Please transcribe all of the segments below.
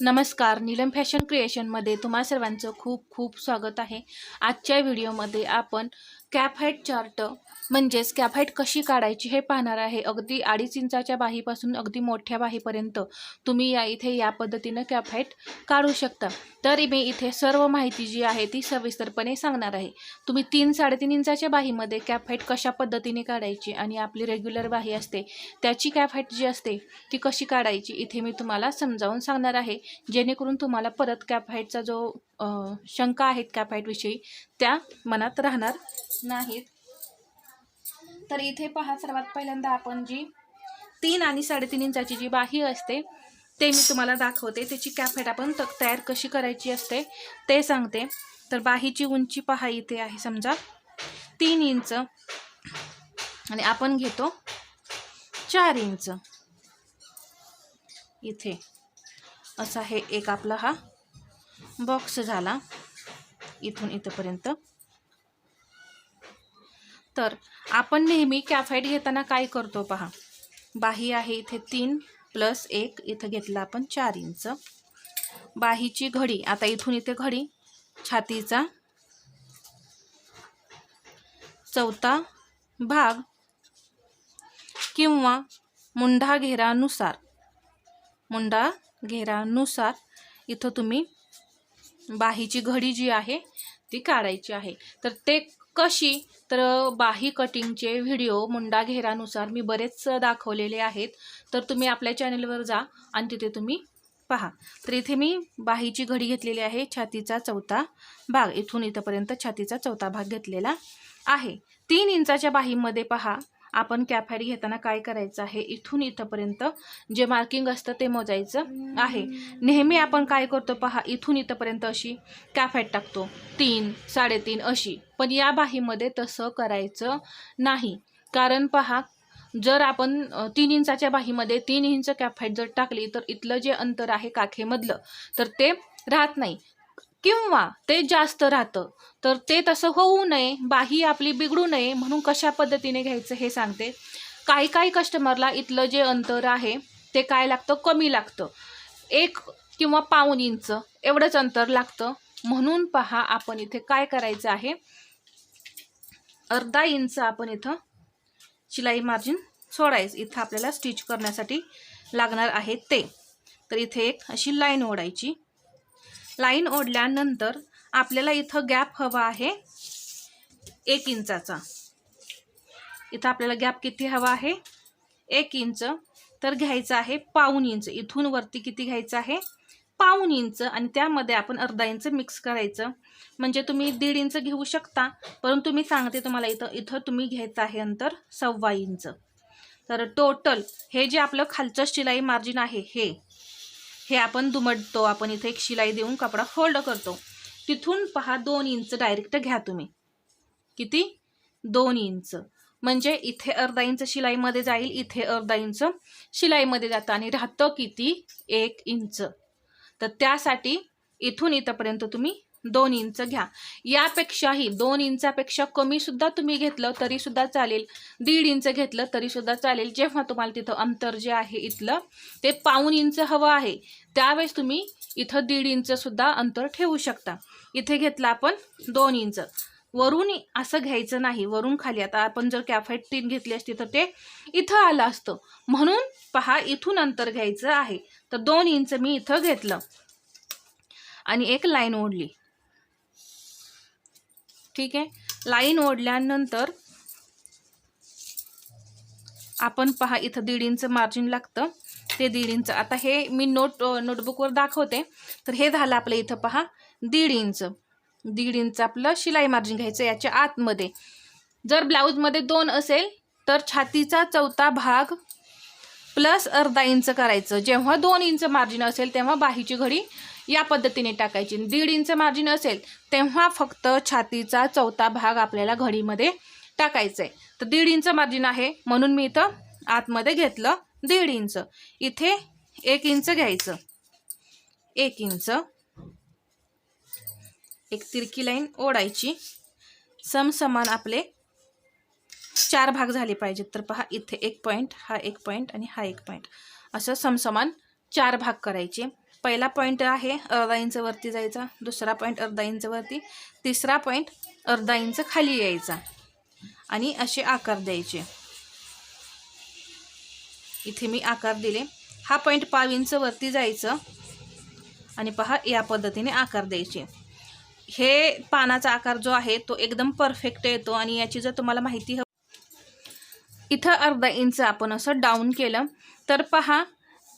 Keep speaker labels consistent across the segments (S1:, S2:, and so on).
S1: नमस्कार नीलम फॅशन क्रिएशनमध्ये तुम्हा सर्वांचं खूप खूप स्वागत आहे. आजच्या व्हिडिओमध्ये आपण कॅप हाईट चार्ट म्हणजेच कॅप हाईट कशी काढायची हे पाहणार आहे. अगदी अडीच इंचाच्या बाहीपासून अगदी मोठ्या बाहीपर्यंत तुम्ही या इथे या पद्धतीनं कॅप हाईट काढू शकता. तर मी इथे सर्व माहिती जी आहे ती सविस्तरपणे सांगणार आहे. तुम्ही तीन साडेतीन इंचाच्या बाहीमध्ये कॅप हाईट कशा पद्धतीने काढायची आणि आपली रेग्युलर बाही असते त्याची कॅप हाईट जी असते ती कशी काढायची इथे मी तुम्हाला समजावून सांगणार आहे. जेणेकरून तुम्हाला परत कॅप हाईटचा जो शंका आहेत कॅप हाईटविषयी त्या मनात राहणार नाहीत. तर इथे पहा सर्वात पहिल्यांदा आपण जी तीन आणि साडेतीन इंचाची जी बाही असते ते मी तुम्हाला दाखवते. त्याची कॅप हाईट आपण तयार कशी करायची असते ते सांगते. तर बाहीची उंची पहा इथे आहे समजा तीन इंच. आणि आपण घेतो चार इंच. इथे. असा हे एक आपला हा बॉक्स झाला इथून इथंपर्यंत. तर आपण नेहमी कॅफाईट घेताना काय करतो पहा. बाही आहे इथे तीन प्लस एक इथं घेतला आपण चार इंच. बाहीची घडी आता इथून इथे घडी छातीचा चौथा भाग किंवा मुंढा घेरानुसार मुंडा घेरानुसार इथं तुम्ही बाहीची घडी जी आहे ती काढायची आहे. तर ते कशी? तर बाही कटिंगचे व्हिडिओ मुंडा घेरानुसार मी बरेच दाखवलेले आहेत. तर तुम्ही आपल्या चॅनलवर जा आणि तिथे तुम्ही पहा. तर इथे मी बाहीची घडी घेतलेली आहे छातीचा चौथा भाग. इथून इथंपर्यंत छातीचा चौथा भाग घेतलेला आहे. तीन इंचाच्या बाहीमध्ये पहा. आपण कॅफॅट घेताना काय करायचं आहे? इथून इथंपर्यंत जे मार्किंग असतं ते मोजायचं आहे. नेहमी आपण काय करतो पहा इथून इथंपर्यंत अशी कॅफॅट टाकतो. तीन साडेतीन अशी. पण या बाहीमध्ये तसं करायचं नाही. कारण पहा जर आपण तीन इंचाच्या बाहीमध्ये तीन इंच कॅफॅट जर टाकली तर इथलं जे अंतर आहे काखेमधलं तर ते राहत नाही. किंवा ते जास्त राहतं तर ते तसं होऊ नये बाही आपली बिघडू नये म्हणून कशा पद्धतीने घ्यायचं हे सांगते. काही काही कस्टमरला इथलं जे अंतर आहे ते काय लागतं? कमी लागतं. एक किंवा पाऊन इंच एवढंच अंतर लागतं. म्हणून पहा आपण इथे काय करायचं आहे. अर्धा इंच आपण इथं शिलाई मार्जिन सोडायचं. इथं आपल्याला स्टिच करण्यासाठी लागणार आहे ते. तर इथे एक अशी लाईन ओढायची. लाईन ओढल्यानंतर आपल्याला इथं गॅप हवा आहे एक इंचाचा. इथं आपल्याला गॅप किती हवा आहे? एक इंच. तर घ्यायचं आहे पाऊन इंच. इथून वरती किती घ्यायचं आहे? पाऊन इंच. आणि त्यामध्ये आपण अर्धा इंच मिक्स करायचं. म्हणजे तुम्ही दीड इंच घेऊ शकता. परंतु मी सांगते तुम्हाला इथं इथं तुम्ही घ्यायचं आहे अंतर सव्वा इंच. तर टोटल हे जे आपलं खालचं शिलाई मार्जिन आहे हे हे आपण दुमडतो आपण इथे एक शिलाई देऊन कपडा फोल्ड करतो. तिथून पहा दोन इंच डायरेक्ट घ्या तुम्ही. किती? दोन इंच. म्हणजे इथे अर्धा इंच शिलाईमध्ये जाईल इथे अर्धा इंच शिलाईमध्ये जातं आणि राहतं किती? एक इंच. तर त्यासाठी इथून इथंपर्यंत तुम्ही दोन इंच घ्या. यापेक्षाही दोन इंचापेक्षा कमी सुद्धा तुम्ही घेतलं तरी सुद्धा चालेल. दीड इंच घेतलं तरी सुद्धा चालेल. जेव्हा तुम्हाला तिथं अंतर जे आहे इथलं ते पाऊन इंच हवं आहे. त्यावेळेस तुम्ही इथं दीड इंच सुद्धा अंतर ठेवू शकता. इथे घेतलं आपण दोन इंच. वरून असं घ्यायचं नाही. वरून खाली. आता आपण जर कॅफेट तीन घेतली असती तर ते इथं आलं असतं. म्हणून पहा इथून अंतर घ्यायचं आहे. तर दोन इंच मी इथं घेतलं. आणि एक लाईन ओढली. ठीक आहे? लाईन ओढल्यानंतर आपण पहा इथं दीड इंच मार्जिन लागतं. ते दीड इंच. आता हे मी नोट नोटबुकवर दाखवते. तर हे झालं आपलं इथं पहा दीड इंच. दीड इंच आपलं शिलाई मार्जिन घ्यायचं याच्या आतमध्ये. जर ब्लाऊजमध्ये दोन असेल तर छातीचा चौथा भाग प्लस अर्धा इंच करायचं. जेव्हा दोन इंच मार्जिन असेल तेव्हा बाहीची घडी या पद्धतीने टाकायची. दीड इंच मार्जिन असेल तेव्हा फक्त छातीचा चौथा भाग आपल्याला घडीमध्ये टाकायचा आहे तर दीड इंच मार्जिन आहे म्हणून मी इथं आतमध्ये घेतलं दीड इंच. इथे एक इंच घ्यायचं. एक इंच. एक तिरकी लाईन ओढायची. समसमान आपले चार भाग झाले पाहिजेत. तर पहा इथे एक पॉईंट हा एक पॉईंट आणि हा एक पॉईंट असं समसमान चार भाग करायचे. पहिला पॉईंट आहे अर्धा इंचवरती जायचा. दुसरा पॉईंट अर्धा इंचवरती तिसरा पॉईंट अर्धा इंच खाली यायचा. आणि असे आकार द्यायचे. इथे मी आकार दिले. हा पॉईंट पाव इंच वरती जायचं. आणि पहा या पद्धतीने आकार द्यायचे. हे पानाचा आकार जो आहे तो एकदम परफेक्ट येतो आणि याची जर तुम्हाला माहिती हवी इथं अर्धा इंच आपण असं डाऊन केलं. तर पहा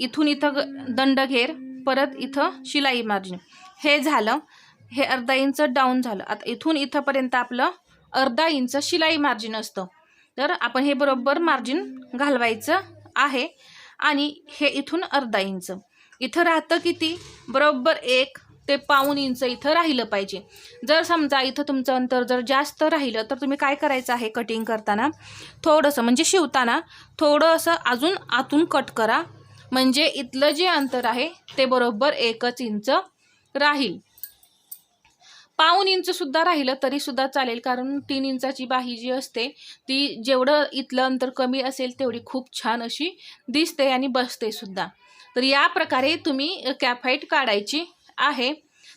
S1: इथून इथं ग- दंडघेर परत इथं शिलाई मार्जिन हे झालं. हे अर्धा इंच डाऊन झालं. आता इथून इथंपर्यंत आपलं अर्धा इंच शिलाई मार्जिन असतं. तर आपण हे बरोबर मार्जिन घालवायचं आहे. आणि हे इथून अर्धा इंच. इथं राहतं किती? बरोबर एक ते पाऊन इंच इथं राहिलं पाहिजे. जर समजा इथं तुमचं अंतर जर जास्त राहिलं तर तुम्ही काय करायचं आहे कटिंग करताना? थोडंसं म्हणजे शिवताना थोडं असं अजून आतून कट करा. म्हणजे इथलं जे अंतर आहे ते बरोबर एकच इंच राहील. पाऊन इंचसुद्धा राहिलं तरीसुद्धा चालेल कारण तीन इंचाची बाही जी असते ती जेवढं इथलं अंतर कमी असेल तेवढी खूप छान अशी दिसते आणि बसते सुद्धा. तर या प्रकारे तुम्ही कॅफाईट काढायची आहे.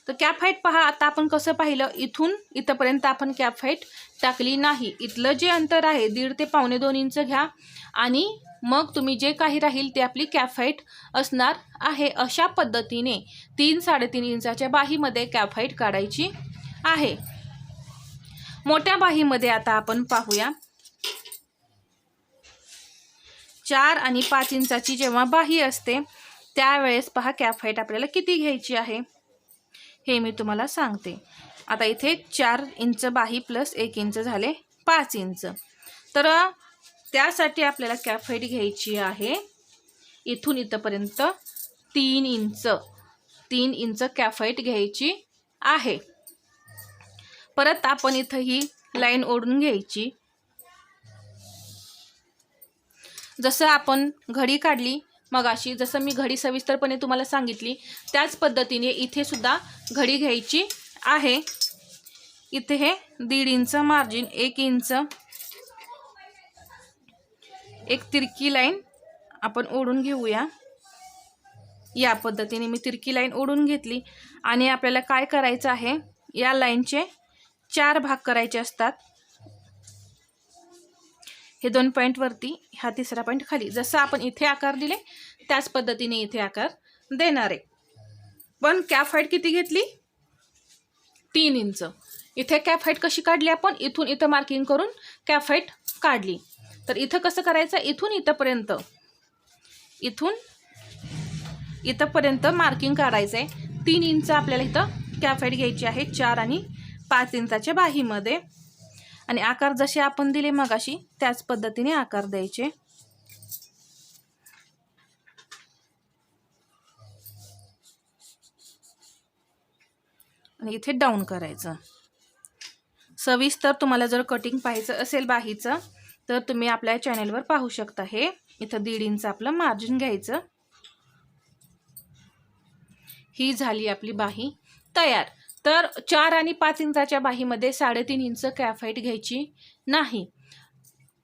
S1: तर कॅफाईट पहा आता आपण कसं पाहिलं इथून इथंपर्यंत आपण कॅफाईट टाकली नाही. इथलं जे अंतर आहे दीड ते पावणे दोन इंच घ्या. आणि मग तुम्ही जे काही राहील ते आपली कॅफाईट असणार आहे. अशा पद्धतीने तीन साडेतीन इंचाच्या बाहीमध्ये कॅफाईट काढायची आहे. मोठ्या बाहीमध्ये आता आपण पाहूया. चार आणि पाच इंचाची जेव्हा बाही असते त्यावेळेस पहा कॅफाईट आपल्याला किती घ्यायची आहे? हे मी तुम्हाला सांगते. आता इथे चार इंच बाही प्लस एक इंच झाले पाच इंच. तर त्यासाठी आपल्याला कॅफाईट घ्यायची आहे. इथून इथंपर्यंत तीन इंच तीन इंच कॅफाईट घ्यायची आहे. परत आपण इथं ही लाईन ओढून घ्यायची. जसं आपण घडी काढली मगाशी जसं मी घडी सविस्तरपणे तुम्हाला सांगितली त्याच पद्धतीने इथे सुद्धा घडी घ्यायची आहे. इथे हे दीड इंच मार्जिन एक इंच एक तिरकी लाईन आपण ओढून घेऊया. या पद्धतीने मी तिरकी लाईन ओढून घेतली. आणि आपल्याला काय करायचं आहे? या लाईनचे चार भाग करायचे असतात. हे दोन पॉईंटवरती हा तिसरा पॉईंट खाली. जसं आपण इथे आकार दिले त्याच पद्धतीने इथे आकार देणार आहे. पण कॅप हाईट किती घेतली? तीन इंच. इथे कॅप हाईट कशी काढली आपण? इथून इथं मार्किंग करून कॅप हाईट काढली. तर इथं कसं करायचं? इथून इथंपर्यंत. इथून इथंपर्यंत मार्किंग काढायचं आहे तीन इंच आपल्याला इथं कॅप हाईट घ्यायची आहे चार आणि पाच इंचाच्या बाहीमध्ये. आणि आकार जसे आपण दिले मगाशी त्याच पद्धतीने आकार द्यायचे. आणि इथे डाऊन करायचं. सविस्तर तुम्हाला जर कटिंग पाहायचं असेल बाहीचं तर तुम्ही आपल्या चॅनेलवर पाहू शकता हे. इथं दीड इंच आपलं मार्जिन घ्यायचं. ही झाली आपली बाही तयार. तर चार आणि पाच इंचाच्या बाहीमध्ये साडेतीन इंच कॅफाईट घ्यायची नाही.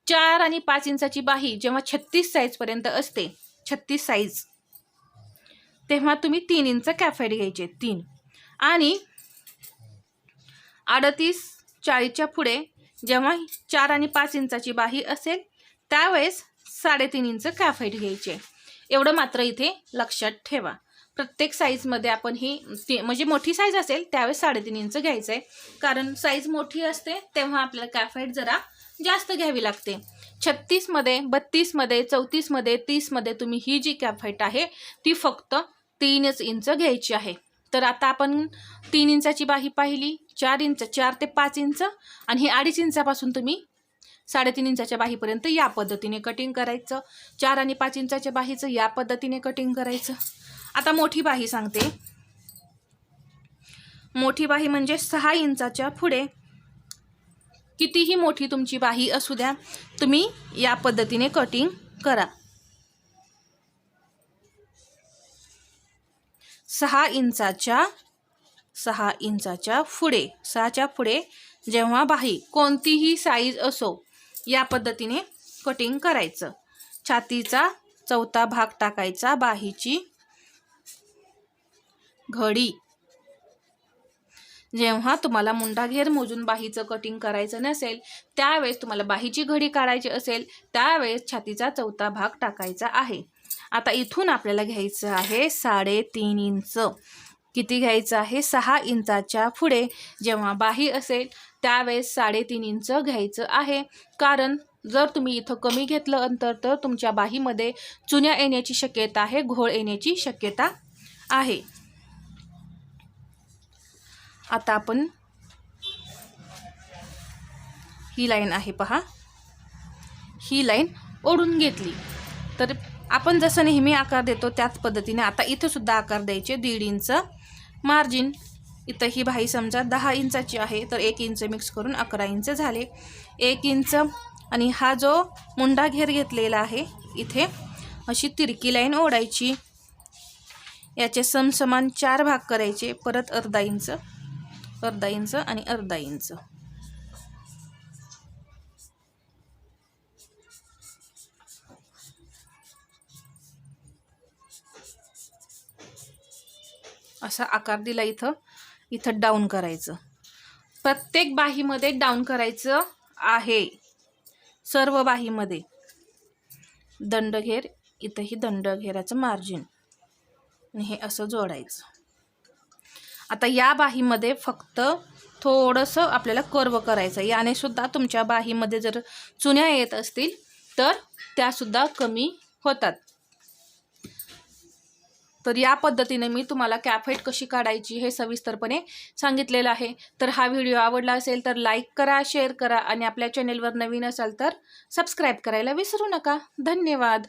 S1: चार आणि पाच इंचाची बाही जेव्हा छत्तीस साईजपर्यंत असते छत्तीस साईज तेव्हा तुम्ही तीन इंच कॅफाईट घ्यायचे तीन. आणि अडतीस चाळीसच्या पुढे जेव्हा चार आणि पाच इंचाची बाही असेल त्यावेळेस साडेतीन इंच कॅफाईट घ्यायचे. एवढं मात्र इथे लक्षात ठेवा. प्रत्येक साईजमध्ये आपण ही ती म्हणजे मोठी साईज असेल त्यावेळेस साडेतीन इंच घ्यायचं आहे कारण साईज मोठी असते तेव्हा आपल्याला कॅफाईट जरा जास्त घ्यावी लागते. छत्तीसमध्ये बत्तीसमध्ये चौतीसमध्ये तीसमध्ये तुम्ही ही जी कॅफाईट आहे ती फक्त तीनच इंच घ्यायची आहे. तर आता आपण तीन इंचाची बाही पाहिली चार इंच चार ते पाच इंच आणि हे अडीच इंचापासून तुम्ही साडेतीन इंचाच्या बाहीपर्यंत या पद्धतीने कटिंग करायचं. चार आणि पाच इंचाच्या बाहीचं या पद्धतीने कटिंग करायचं. आता मोठी बाही सांगते. मोठी बाही म्हणजे सहा इंचाच्या पुढे. कितीही मोठी तुमची बाही असू द्या तुम्ही या पद्धतीने कटिंग करा. सहा इंचाच्या सहा इंचाच्या पुढे सहाच्या पुढे जेव्हा बाही कोणतीही साईज असो या पद्धतीने कटिंग करायचं. छातीचा चौथा भाग टाकायचा बाहीची. घडी. जेव्हा तुम्हाला मुंडा घेर मोजून बाहीचं कटिंग करायचं नसेल त्यावेळेस तुम्हाला बाहीची घडी काढायची असेल त्यावेळेस छातीचा चौथा भाग टाकायचा आहे. आता इथून आपल्याला घ्यायचं आहे साडेतीन इंच. किती घ्यायचं आहे? सहा इंचाच्या पुढे. जेव्हा बाही असेल त्यावेळेस साडेतीन इंच घ्यायचं आहे. कारण जर तुम्ही इथं कमी घेतलं अंतर तर तुमच्या बाहीमध्ये चुन्या येण्याची शक्यता आहे घोळ येण्याची शक्यता आहे. आता आपण ही लाईन आहे पहा. ही लाईन ओढून घेतली. तर आपण जसं नेहमी आकार देतो त्याच पद्धतीने आता इथंसुद्धा आकार द्यायचे. दीड इंच मार्जिन इथं ही भाई समजा दहा इंचाची आहे तर एक इंच मिक्स करून अकरा इंच झाले. एक इंच आणि हा जो मुंडा घेर घेतलेला आहे इथे अशी तिरकी लाईन ओढायची. याचे समसमान चार भाग करायचे परत अर्धा इंच. अर्धा इंच आणि अर्धा इंच असा आकार दिला इथं. इथं डाऊन करायचं. प्रत्येक बाहीमध्ये डाऊन करायचं आहे. सर्व बाहीमध्ये. दंडघेर इथंही दंडघेराचं मार्जिन आणि हे असं जोडायचं. आता या बाहीमध्ये फक्त थोडंसं आपल्याला कर्व करायचं याने सुद्धा तुमच्या बाहीमध्ये जर चुन्या येत असतील तर त्यासुद्धा कमी होतात. तर या पद्धतीने मी तुम्हाला कॅफेट कशी काढायची हे सविस्तरपणे सांगितलेलं आहे. तर हा व्हिडिओ आवडला असेल तर लाईक करा शेअर करा आणि आपल्या चॅनेलवर नवीन असाल तर सबस्क्राईब करायला विसरू नका. धन्यवाद.